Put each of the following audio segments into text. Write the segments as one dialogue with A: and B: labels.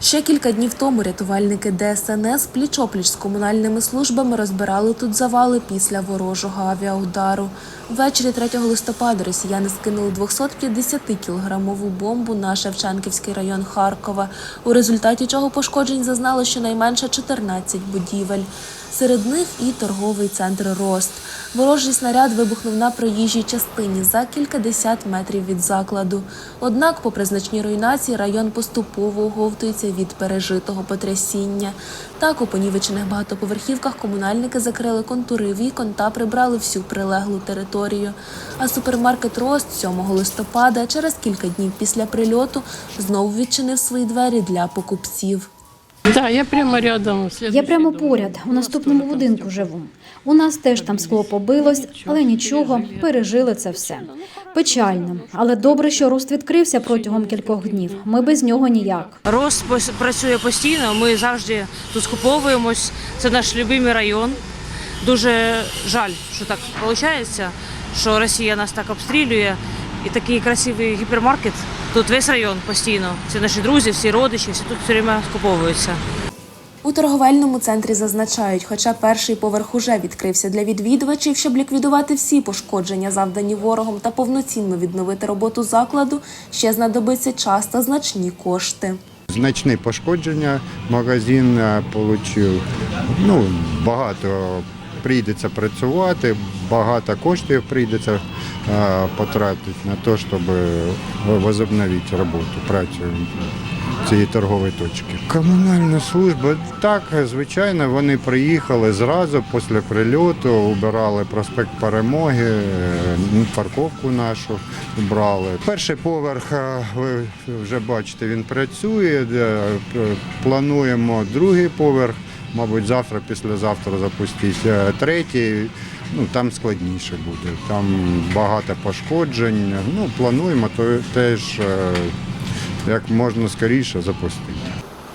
A: Ще кілька днів тому рятувальники ДСНС пліч-опліч з комунальними службами розбирали тут завали після ворожого авіаудару. Ввечері 3 листопада росіяни скинули 250-кілограмову бомбу на Шевченківський район Харкова, у результаті чого пошкоджень зазнало щонайменше 14 будівель. Серед них і торговий центр Рост. Ворожий снаряд вибухнув на проїжджій частині за кількадесят метрів від закладу. Однак, попри значні руйнації, район поступово оговтується від пережитого потрясіння. Так, у понівечених багатоповерхівках комунальники закрили контури вікон та прибрали всю прилеглу територію. А супермаркет Рост 7 листопада, через кілька днів після прильоту, знову відчинив свої двері для покупців.
B: Да, я прямо рядом.
C: Я прямо поряд, у наступному будинку живу. У нас теж там скло побилось, але нічого, пережили це все. Печально, але добре, що рост відкрився протягом кількох днів. Ми без нього ніяк.
D: Рост працює постійно. Ми завжди тут скуповуємось. Це наш любимий район. Дуже жаль, що так виходить, що Росія нас так обстрілює. І такий красивий гіпермаркет. Тут весь район постійно. Це наші друзі, всі родичі, всі тут все время скуповуються.
A: У торговельному центрі зазначають, хоча перший поверх уже відкрився для відвідувачів, щоб ліквідувати всі пошкодження, завдані ворогом, та повноцінно відновити роботу закладу, ще знадобиться час та значні кошти.
E: Значні пошкодження магазин е, отримав. Ну, багато прийдеться працювати, багато коштів прийдеться е, потратити на те, щоб возобновити роботу, працю цієї торгової точки. Комунальна служба, так, звичайно, вони приїхали зразу після прильоту, убирали проспект Перемоги, е, парковку нашу убрали. Перший поверх, е, ви вже бачите, він працює. е, Плануємо другий поверх, мабуть, завтра, післязавтра запустити. Е, Третій, ну там складніше буде. Там багато пошкоджень. Ну, плануємо то теж е, як можна скоріше запустити.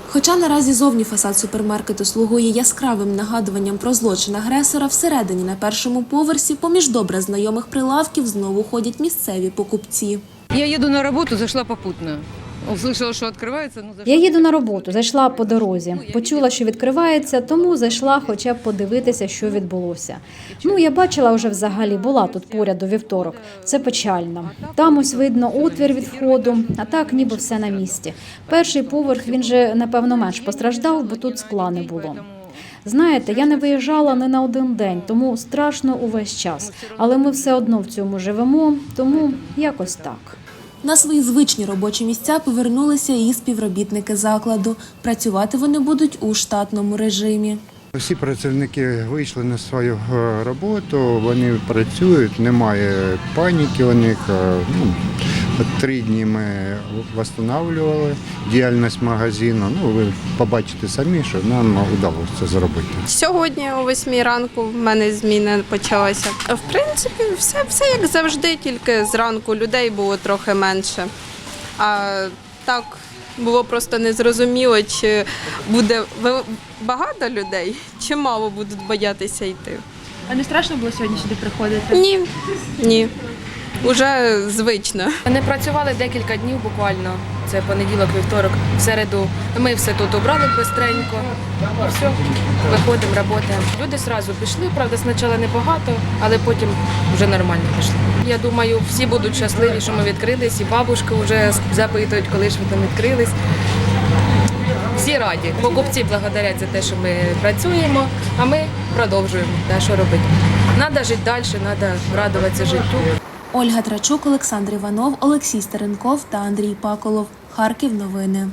A: Хоча наразі зовні фасад супермаркету слугує яскравим нагадуванням про злочин агресора, всередині на першому поверсі, поміж добре знайомих прилавків, знову ходять місцеві покупці.
F: Я еду на работу, зашла попутно. Услышала, что открывается, ну.
C: Я їду на роботу, зайшла по дорозі. Почула, що відкривається, тому зайшла хоча б подивитися, що відбулося. Ну, я бачила вже взагалі, була тут поряд у вівторок. Це печально. Там ось видно отвір від входу, а так ніби все на місці. Перший поверх він же напевно менш постраждав, бо тут скла не було. Знаєте, я не виїжджала не на один день, тому страшно увесь час. Але ми все одно в цьому живемо, тому якось так.
A: На свої звичні робочі місця повернулися і співробітники закладу. Працювати вони будуть у штатному режимі.
E: Усі працівники вийшли на свою е, роботу, вони працюють, немає паніки у них. Е, Ну, три дні ми встановлювали діяльність магазину. Ну, ви побачите самі, що нам вдалося це зробити.
G: Сьогодні о 8 ранку в мене зміна почалася. В принципі, все, все як завжди, тільки зранку людей було трохи менше. А так було просто незрозуміло, чи буде багато людей, чи мало будуть боятися йти.
H: А не страшно було сьогодні сюди приходити?
G: Ні, ні. Уже звично.
I: Не працювали декілька днів буквально. Це понеділок, вівторок, в середу. Ми все тут обрали бистренько. Все, виходимо, працюємо. Люди одразу пішли, правда, спочатку небагато, але потім вже нормально пішли. Я думаю, всі будуть щасливі, що ми відкрились, і бабушки вже запитують, коли ж ви там відкрились. Всі раді. Покупці благодарять за те, що ми працюємо, а ми продовжуємо. Та що робити? Треба жити далі, треба радуватися життю.
A: Ольга Трачук, Олександр Іванов, Олексій Стеренков та Андрій Паколов. Харків новини.